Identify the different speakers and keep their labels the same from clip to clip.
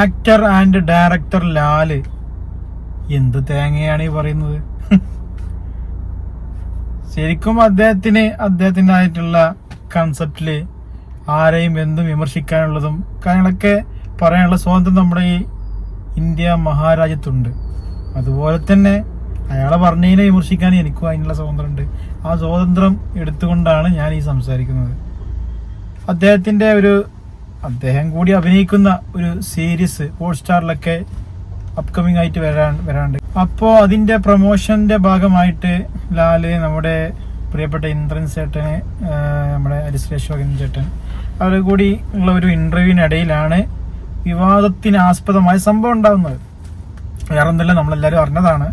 Speaker 1: Actor and director Lal. എന്ത് തേങ്ങയാണ് ഈ പറയുന്നത്? ശരിക്കും അദ്ദേഹത്തിന് അദ്ദേഹത്തിന്റെതായിട്ടുള്ള കൺസെപ്റ്റിൽ ആരെയും എന്തും വിമർശിക്കാനുള്ളതും കാര്യങ്ങളൊക്കെ പറയാനുള്ള സ്വാതന്ത്ര്യം നമ്മുടെ ഈ ഇന്ത്യ മഹാരാജ്യത്തുണ്ട്. അതുപോലെ തന്നെ അയാളെ പറഞ്ഞതിനെ വിമർശിക്കാൻ എനിക്കും അതിനുള്ള സ്വാതന്ത്ര്യമുണ്ട്. ആ സ്വാതന്ത്ര്യം എടുത്തുകൊണ്ടാണ് ഞാൻ ഈ സംസാരിക്കുന്നത്. അദ്ദേഹത്തിന്റെ ഒരു അദ്ദേഹം കൂടി അഭിനയിക്കുന്ന ഒരു സീരീസ് ഹോട്ട്സ്റ്റാറിലൊക്കെ അപ്കമിങ് ആയിട്ട് വരാൻ വരാണ്ട് അപ്പോൾ അതിന്റെ പ്രൊമോഷന്റെ ഭാഗമായിട്ട് ലാൽ നമ്മുടെ പ്രിയപ്പെട്ട ഇന്ദ്രൻ ചേട്ടന് നമ്മുടെ അരിശ്രേഷോകൻ ചേട്ടൻ അവർ കൂടി ഉള്ള ഒരു ഇന്റർവ്യൂവിനിടയിലാണ് വിവാദത്തിന് ആസ്പദമായ സംഭവം ഉണ്ടാകുന്നത് വേറെ ഒന്നല്ല നമ്മളെല്ലാവരും അറിഞ്ഞതാണ്.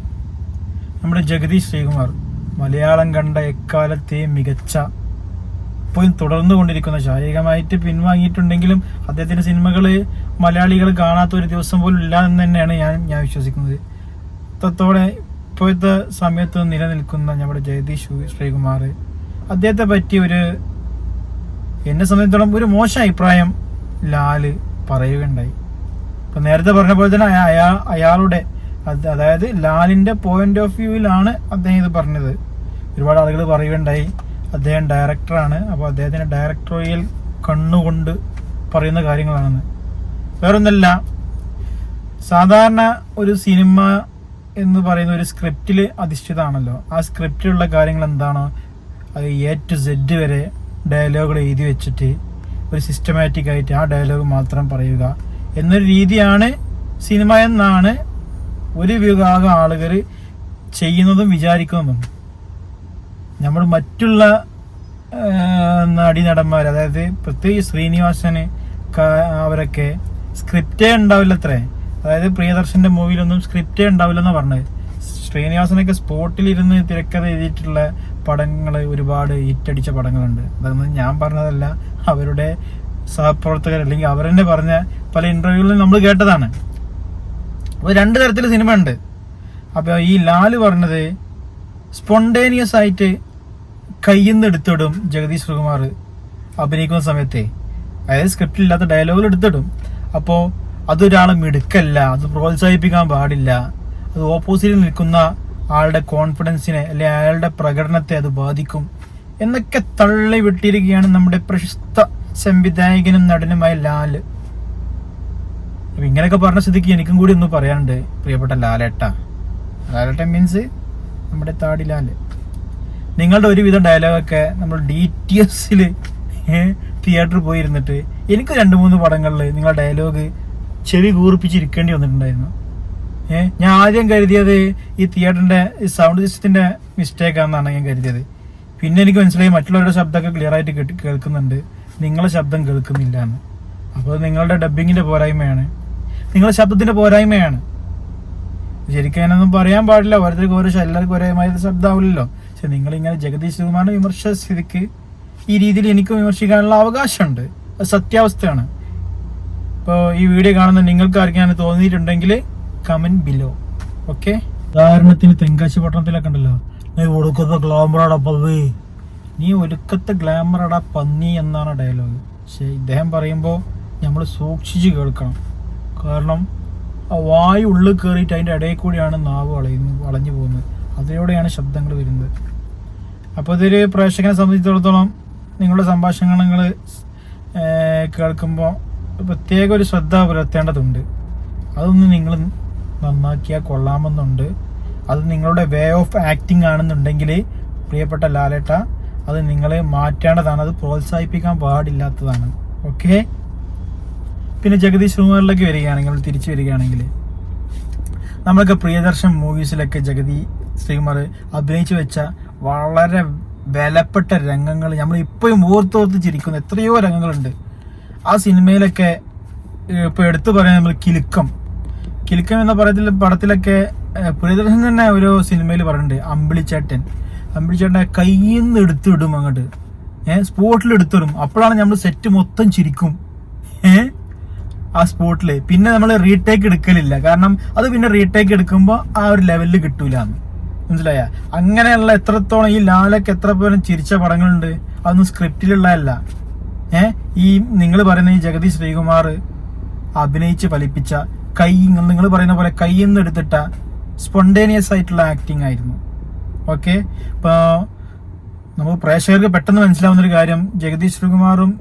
Speaker 1: നമ്മുടെ ജഗദീഷ് ശ്രീകുമാർ മലയാളം കണ്ട എക്കാലത്തെയും മികച്ച ഇപ്പോഴും തുടർന്നു കൊണ്ടിരിക്കുന്നത് ശാരീരികമായിട്ട് പിൻവാങ്ങിയിട്ടുണ്ടെങ്കിലും അദ്ദേഹത്തിന്റെ സിനിമകൾ മലയാളികൾ കാണാത്ത ഒരു ദിവസം പോലും ഇല്ല എന്ന് തന്നെയാണ് ഞാൻ ഞാൻ വിശ്വസിക്കുന്നത്. അത്രത്തോടെ ഇപ്പോഴത്തെ സമയത്ത് നിലനിൽക്കുന്ന നമ്മുടെ ജഗദീഷ് ശ്രീകുമാർ അദ്ദേഹത്തെ പറ്റി ഒരു എന്നെ സംബന്ധിച്ചിടത്തോളം ഒരു മോശം അഭിപ്രായം ലാൽ പറയുകയുണ്ടായി. ഇപ്പൊ നേരത്തെ പറഞ്ഞ പോലെ തന്നെ അയാ അയാളുടെ അതായത് ലാലിന്റെ പോയിന്റ് ഓഫ് വ്യൂവിലാണ് അദ്ദേഹം ഇത് പറഞ്ഞത്. ഒരുപാട് ആളുകൾ പറയുകയുണ്ടായി. അദ്ദേഹം ഡയറക്ടറാണ്. അപ്പോൾ അദ്ദേഹത്തിന്റെ ഡയറക്ടോറിയൽ കണ്ണുകൊണ്ട് പറയുന്ന കാര്യങ്ങളാണെന്ന്. വേറൊന്നല്ല സാധാരണ ഒരു സിനിമ എന്ന് പറയുന്ന ഒരു സ്ക്രിപ്റ്റിൽ അധിഷ്ഠിതമാണല്ലോ. ആ സ്ക്രിപ്റ്റിലുള്ള കാര്യങ്ങൾ എന്താണോ? അത് എ ടു സെഡ് വരെ ഡയലോഗുകൾ എഴുതി വെച്ചിട്ട് ഒരു സിസ്റ്റമാറ്റിക് ആയിട്ട് ആ ഡയലോഗ് മാത്രം പറയുക എന്നൊരു രീതിയാണ് സിനിമ എന്നാണ് ഒരു വിഭാഗം ആളുകൾ ചെയ്യുന്നതും വിചാരിക്കുന്നതും. നമ്മൾ മറ്റുള്ള നടീനടന്മാർ അതായത് പ്രത്യേകിച്ച് ശ്രീനിവാസന് അവരൊക്കെ സ്ക്രിപ്റ്റേ ഉണ്ടാവില്ല അത്രേ അതായത് പ്രിയദർശന്റെ മൂവിയിലൊന്നും സ്ക്രിപ്റ്റേ ഉണ്ടാവില്ലെന്ന് പറഞ്ഞത്. ശ്രീനിവാസനൊക്കെ സ്പോട്ടിലിരുന്ന് തിരക്കഥ എഴുതിയിട്ടുള്ള പടങ്ങൾ ഒരുപാട് ഹിറ്റടിച്ച പടങ്ങളുണ്ട്. അതൊന്നും ഞാൻ പറഞ്ഞതല്ല. അവരുടെ സഹപ്രവർത്തകർ അല്ലെങ്കിൽ അവർ തന്നെ പറഞ്ഞ പല ഇന്റർവ്യൂകളിലും നമ്മൾ കേട്ടതാണ്. അപ്പോൾ രണ്ട് തരത്തിൽ സിനിമ ഉണ്ട്. അപ്പോൾ ഈ ലാൽ പറഞ്ഞത് സ്പോണ്ടേനിയസ് ആയിട്ട് കയ്യിൽ നിന്ന് എടുത്തിടും ജഗദീഷ് ശ്രീകുമാർ അഭിനയിക്കുന്ന സമയത്തെ. അതായത് സ്ക്രിപ്റ്റ് ഇല്ലാത്ത ഡയലോഗുകൾ എടുത്തിടും. അപ്പോൾ അതൊരാളെ മിടുക്കല്ല അത് പ്രോത്സാഹിപ്പിക്കാൻ പാടില്ല. അത് ഓപ്പോസിറ്റിൽ നിൽക്കുന്ന ആളുടെ കോൺഫിഡൻസിനെ അല്ലെ അയാളുടെ പ്രകടനത്തെ അത് ബാധിക്കും എന്നൊക്കെ തള്ളി വിട്ടിരിക്കുകയാണ് നമ്മുടെ പ്രശസ്ത സംവിധായകനും നടനുമായ ലാൽ. അപ്പൊ ഇങ്ങനെയൊക്കെ പറഞ്ഞ സ്ഥിതിക്ക് എനിക്കും കൂടി ഒന്ന് പറയാനുണ്ട് പ്രിയപ്പെട്ട ലാലേട്ട. ലാലേട്ട മീൻസ് നമ്മുടെ താടി ലാൽ. നിങ്ങളുടെ ഒരുവിധം ഡയലോഗൊക്കെ നമ്മൾ ഡി ടി എസിൽ തിയേറ്ററിൽ പോയിരുന്നിട്ട് എനിക്ക് രണ്ട് മൂന്ന് പടങ്ങളിൽ നിങ്ങളുടെ ഡയലോഗ് ചെവി കൂർപ്പിച്ചിരിക്കേണ്ടി വന്നിട്ടുണ്ടായിരുന്നു. ഏഹ് ഞാൻ ആദ്യം കരുതിയത് ഈ തിയേറ്ററിന്റെ സൗണ്ട് സിസ്റ്റത്തിന്റെ മിസ്റ്റേക്ക് ആണെന്നാണ് ഞാൻ കരുതിയത്. പിന്നെ എനിക്ക് മനസ്സിലായി മറ്റുള്ളവരുടെ ശബ്ദമൊക്കെ ക്ലിയർ ആയിട്ട് കേട്ട് കേൾക്കുന്നുണ്ട്. നിങ്ങളെ ശബ്ദം കേൾക്കുന്നില്ല എന്ന്. അപ്പോൾ നിങ്ങളുടെ ഡബ്ബിങ്ങിന്റെ പോരായ്മയാണ്. നിങ്ങളുടെ ശബ്ദത്തിന്റെ പോരായ്മയാണ്. ശരിക്കും അതിനൊന്നും പറയാൻ പാടില്ല. ഓരോരുത്തർക്ക് ഓരോ എല്ലാവർക്കും ഒരേ മാതിരി ശബ്ദമാവില്ലല്ലോ പക്ഷെ നിങ്ങൾ ഇങ്ങനെ ജഗദീഷ് കുമാറിനെ വിമർശിച്ച സ്ഥിതിക്ക് ഈ രീതിയിൽ എനിക്ക് വിമർശിക്കാനുള്ള അവകാശമുണ്ട്. അത് സത്യാവസ്ഥയാണ്. ഇപ്പോൾ ഈ വീഡിയോ കാണുന്ന നിങ്ങൾക്ക് ആർക്കാണ് തോന്നിയിട്ടുണ്ടെങ്കിൽ കമന്റ് ബിലോ ഓക്കെ ഉദാഹരണത്തിന് തെങ്കാശി പട്ടണത്തിലൊക്കെ ഉണ്ടല്ലോ. നീ ഒടുക്കത്തെ ഗ്ലാമറടാ പവി നീ ഒടുക്കത്തെ ഗ്ലാമറടാ പന്നി എന്നാണ് ഡയലോഗ് പക്ഷെ ഇദ്ദേഹം പറയുമ്പോൾ നമ്മൾ സൂക്ഷിച്ച് കേൾക്കണം. കാരണം ആ വായു ഉള്ളിൽ കയറിയിട്ട് അതിന്റെ ഇടയിൽ കൂടിയാണ് നാവ് വളയുന്നത് വളഞ്ഞു പോകുന്നത്. അതിലൂടെയാണ് ശബ്ദങ്ങൾ വരുന്നത്. അപ്പോൾ ഇതൊരു പ്രേക്ഷകനെ സംബന്ധിച്ചിടത്തോളം നിങ്ങളുടെ സംഭാഷണങ്ങൾ കേൾക്കുമ്പോൾ പ്രത്യേക ഒരു ശ്രദ്ധ പുലർത്തേണ്ടതുണ്ട്. അതൊന്ന് നിങ്ങൾ നന്നാക്കിയാൽ കൊള്ളാമെന്നുണ്ട്. അത് നിങ്ങളുടെ വേ ഓഫ് ആക്ടിങ് ആണെന്നുണ്ടെങ്കിൽ പ്രിയപ്പെട്ട ലാലേട്ട അത് നിങ്ങളെ മാറ്റേണ്ടതാണ്. അത് പ്രോത്സാഹിപ്പിക്കാൻ പാടില്ലാത്തതാണ്. ഓക്കെ? പിന്നെ ജഗദീഷ് കുമാറിലേക്ക് വരികയാണെങ്കിൽ തിരിച്ചു വരികയാണെങ്കിൽ നമ്മളൊക്കെ പ്രിയദർശൻ മൂവീസിലൊക്കെ ജഗതി ശ്രീകുമാർ അഭിനയിച്ചു വെച്ച വളരെ വിലപ്പെട്ട രംഗങ്ങൾ നമ്മൾ ഇപ്പോഴും ഓർത്തോർത്ത് ചിരിക്കുന്ന. എത്രയോ രംഗങ്ങളുണ്ട്. ആ സിനിമയിലൊക്കെ ഇപ്പോൾ ഇപ്പൊ എടുത്തു പറയാൻ നമ്മൾ കിലുക്കം. കിലുക്കം എന്ന പടത്തിൽ പടത്തിലൊക്കെ പ്രിയദർശൻ തന്നെ ഓരോ സിനിമയിൽ പറഞ്ഞിട്ടുണ്ട്. അമ്പിളിച്ചേട്ടൻ. അമ്പിളിച്ചേട്ടനെ കയ്യിൽ നിന്ന് എടുത്തിടും അങ്ങോട്ട്. ഏഹ് സ്പോട്ടിൽ എടുത്തിടും. അപ്പോഴാണ് നമ്മൾ സെറ്റ് മൊത്തം ചിരിക്കും. ഏഹ് ആ സ്പോട്ടിൽ പിന്നെ നമ്മൾ റീടേക്ക് എടുക്കലില്ല. കാരണം അത് പിന്നെ റീടേക്ക് എടുക്കുമ്പോൾ ആ ഒരു ലെവലിൽ കിട്ടൂല. മനസ്സിലായ? അങ്ങനെയുള്ള എത്രത്തോളം ഈ ലാലൊക്കെ എത്ര പോലും ചിരിച്ച പടങ്ങളുണ്ട് അതൊന്നും സ്ക്രിപ്റ്റിലുള്ളതല്ല ഏ? ഈ നിങ്ങൾ പറയുന്ന ഈ ജഗതി ശ്രീകുമാർ അഭിനയിച്ച് ഫലിപ്പിച്ച കൈ നിങ്ങൾ പറയുന്ന പോലെ കൈ എന്ന് എടുത്തിട്ട സ്പോണ്ടേനിയസ് ആയിട്ടുള്ള ആക്ടിങ് ആയിരുന്നു. ഓക്കെ ഇപ്പോൾ നമുക്ക് പ്രേക്ഷകർക്ക് പെട്ടെന്ന് മനസ്സിലാവുന്ന ഒരു കാര്യം ജഗദീഷ് ശ്രീകുമാറും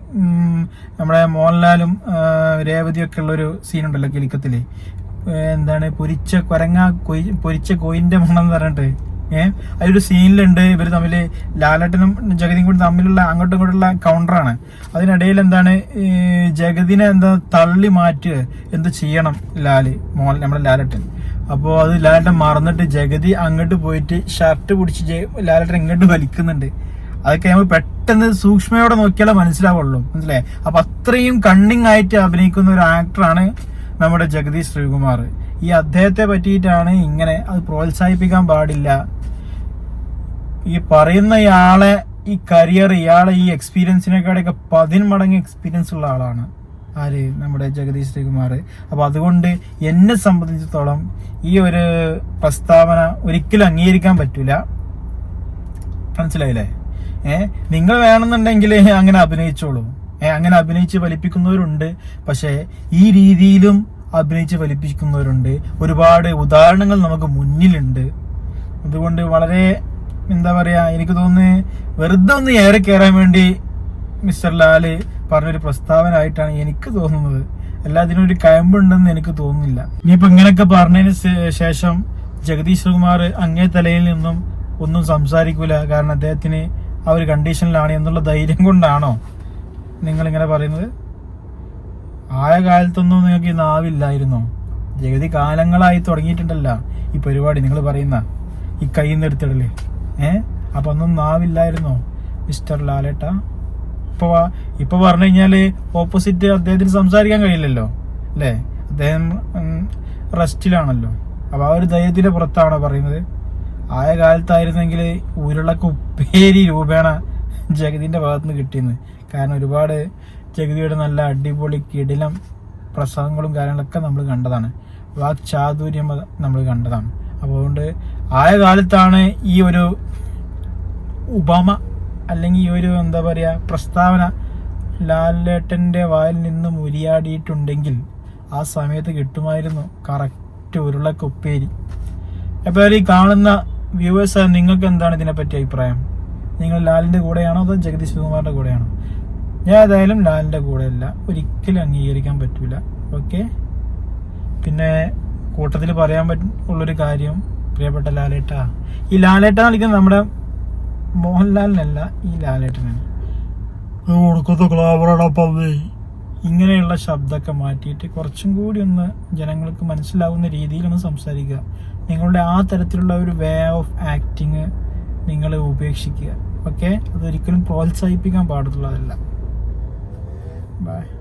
Speaker 1: നമ്മുടെ മോഹൻലാലും രേവതിയൊക്കെ ഉള്ളൊരു സീനുണ്ടല്ലോ കിലുക്കത്തിൽ. എന്താണ് പൊരിച്ച കൊരങ്ങ പൊരിച്ച കോയിന്റെ മണം എന്ന് പറഞ്ഞിട്ട്. ഏഹ് അതിലൊരു സീനിലുണ്ട് ഇവർ തമ്മിൽ ലാലേട്ടനും ജഗതിയും കൂടി തമ്മിലുള്ള അങ്ങോട്ടും ഇങ്ങോട്ടുള്ള കൗണ്ടറാണ് അതിനിടയിൽ എന്താണ് ജഗതിനെ എന്താ തള്ളി മാറ്റുക എന്ത് ചെയ്യണം ലാൽ മോഹൻ നമ്മുടെ ലാലേട്ടൻ? അപ്പോൾ അത് ലാലേട്ടൻ മറന്നിട്ട് ജഗതി അങ്ങോട്ട് പോയിട്ട് ഷർട്ട് പിടിച്ച് ലാലേട്ടൻ ഇങ്ങോട്ട് വലിക്കുന്നുണ്ട്. അതൊക്കെ നമ്മൾ പെട്ടെന്ന് സൂക്ഷ്മയോടെ നോക്കിയാലേ മനസ്സിലാവുള്ളൂ. മനസ്സിലായേ? അപ്പൊ അത്രയും കണ്ണിങ് ആയിട്ട് അഭിനയിക്കുന്ന ഒരു ആക്ടറാണ് നമ്മുടെ ജഗദീഷ് ശ്രീകുമാർ. ഈ അദ്ദേഹത്തെ പറ്റിയിട്ടാണ് ഇങ്ങനെ അത് പ്രോത്സാഹിപ്പിക്കാൻ പാടില്ല. ഈ പറയുന്ന ഇയാളെ ഈ കരിയർ ഇയാളെ ഈ എക്സ്പീരിയൻസിനെക്കാളൊക്കെ പതിന്മടങ്ങ് എക്സ്പീരിയൻസ് ഉള്ള ആളാണ്. ആര്? നമ്മുടെ ജഗദീഷ് ശ്രീകുമാർ അപ്പോൾ അതുകൊണ്ട് എന്നെ സംബന്ധിച്ചിടത്തോളം ഈ ഒരു പ്രസ്താവന ഒരിക്കലും അംഗീകരിക്കാൻ പറ്റൂല. മനസ്സിലായില്ലേ? ഏ? നിങ്ങൾ വേണമെന്നുണ്ടെങ്കിൽ അങ്ങനെ അഭിനയിച്ചോളൂ. ഏ? അങ്ങനെ അഭിനയിച്ച് ഫലിപ്പിക്കുന്നവരുണ്ട്. പക്ഷേ ഈ രീതിയിലും അഭിനയിച്ച് ഫലിപ്പിക്കുന്നവരുണ്ട്. ഒരുപാട് ഉദാഹരണങ്ങൾ നമുക്ക് മുന്നിലുണ്ട്. അതുകൊണ്ട് വളരെ എന്താ പറയുക എനിക്ക് തോന്നുന്നു വെറുതെ ഒന്ന് ഏറെ കയറാൻ വേണ്ടി മിസ്റ്റർ ലാൽ പറഞ്ഞൊരു പ്രസ്താവന ആയിട്ടാണ് എനിക്ക് തോന്നുന്നത്. അല്ല അതിനൊരു കയമ്പുണ്ടെന്ന് എനിക്ക് തോന്നുന്നില്ല. ഇനിയിപ്പോ ഇങ്ങനെയൊക്കെ പറഞ്ഞതിന് ശേഷം ജഗദീഷ് കുമാർ അങ്ങേ തലയിൽ നിന്നും ഒന്നും സംസാരിക്കൂല. കാരണം അദ്ദേഹത്തിന് ആ ഒരു കണ്ടീഷനിലാണ് എന്നുള്ള ധൈര്യം കൊണ്ടാണോ നിങ്ങൾ ഇങ്ങനെ പറയുന്നത്? ആയ കാലത്തൊന്നും നിങ്ങൾക്ക് ഈ നാവില്ലായിരുന്നു. ജഗതി കാലങ്ങളായി തുടങ്ങിയിട്ടുണ്ടല്ലോ ഈ പരിപാടി നിങ്ങൾ പറയുന്ന ഈ കയ്യിൽ നിന്ന് എടുത്തിടൽ ഏഹ് അപ്പൊ ഒന്നും നാവില്ലായിരുന്നോ മിസ്റ്റർ ലാലേട്ട. ഇപ്പൊ ഇപ്പൊ പറഞ്ഞു കഴിഞ്ഞാൽ ഓപ്പോസിറ്റ് അദ്ദേഹത്തിന് സംസാരിക്കാൻ കഴിയില്ലല്ലോ അല്ലേ? അദ്ദേഹം റെസ്റ്റിലാണല്ലോ. അപ്പൊ ആ ഒരു ധൈര്യത്തിന്റെ പുറത്താണ് പറയുന്നത്? ആയ കാലത്തായിരുന്നെങ്കിൽ ഉരുളക്ക് ഉപ്പേരി രൂപേണ ജഗതിന്റെ ഭാഗത്തുനിന്ന് കിട്ടിയെന്ന്. കാരണം ഒരുപാട് ജഗതിയുടെ നല്ല അടിപൊളി കിടിലം പ്രസംഗങ്ങളും കാര്യങ്ങളൊക്കെ നമ്മൾ കണ്ടതാണ്. വാക് ചാതുര്യം നമ്മൾ കണ്ടതാണ്. അപ്പോൾ അതുകൊണ്ട് ആയ കാലത്താണ് ഈ ഒരു ഉപമ അല്ലെങ്കിൽ ഈ ഒരു എന്താ പറയുക പ്രസ്താവന ലാലേട്ടന്റെ വായിൽ നിന്ന് മുരിയാടിയിട്ടുണ്ടെങ്കിൽ ആ സമയത്ത് കിട്ടുമായിരുന്നു കറക്റ്റ് ഉരുളക്കുപ്പേരി. അപ്പോൾ ഈ കാണുന്ന വ്യൂവേഴ്സ് നിങ്ങൾക്ക് എന്താണ് ഇതിനെപ്പറ്റി അഭിപ്രായം? നിങ്ങൾ ലാലിന്റെ കൂടെയാണോ അതോ ജഗദീഷ് കുമാറിന്റെ കൂടെയാണോ? ഞാൻ ഏതായാലും ലാലിന്റെ കൂടെയല്ല. ഒരിക്കലും അംഗീകരിക്കാൻ പറ്റില്ല ഓക്കെ? പിന്നെ കൂട്ടത്തിൽ പറയാൻ പറ്റുള്ളൊരു കാര്യം പ്രിയപ്പെട്ട ലാലേട്ട ഈ ലാലേട്ട കളിക്കുന്നത് നമ്മുടെ മോഹൻലാലിനല്ല ഈ ലാലേട്ടനാണ്. ഇങ്ങനെയുള്ള ശബ്ദമൊക്കെ മാറ്റിയിട്ട് കുറച്ചും കൂടി ഒന്ന് ജനങ്ങൾക്ക് മനസ്സിലാവുന്ന രീതിയിലൊന്ന് സംസാരിക്കുക. നിങ്ങളുടെ ആ തരത്തിലുള്ള ഒരു വേ ഓഫ് ആക്ടിങ് നിങ്ങൾ ഉപേക്ഷിക്കുക. ഓക്കെ അതൊരിക്കലും പ്രോത്സാഹിപ്പിക്കാൻ പാടുള്ളതല്ല. ബൈ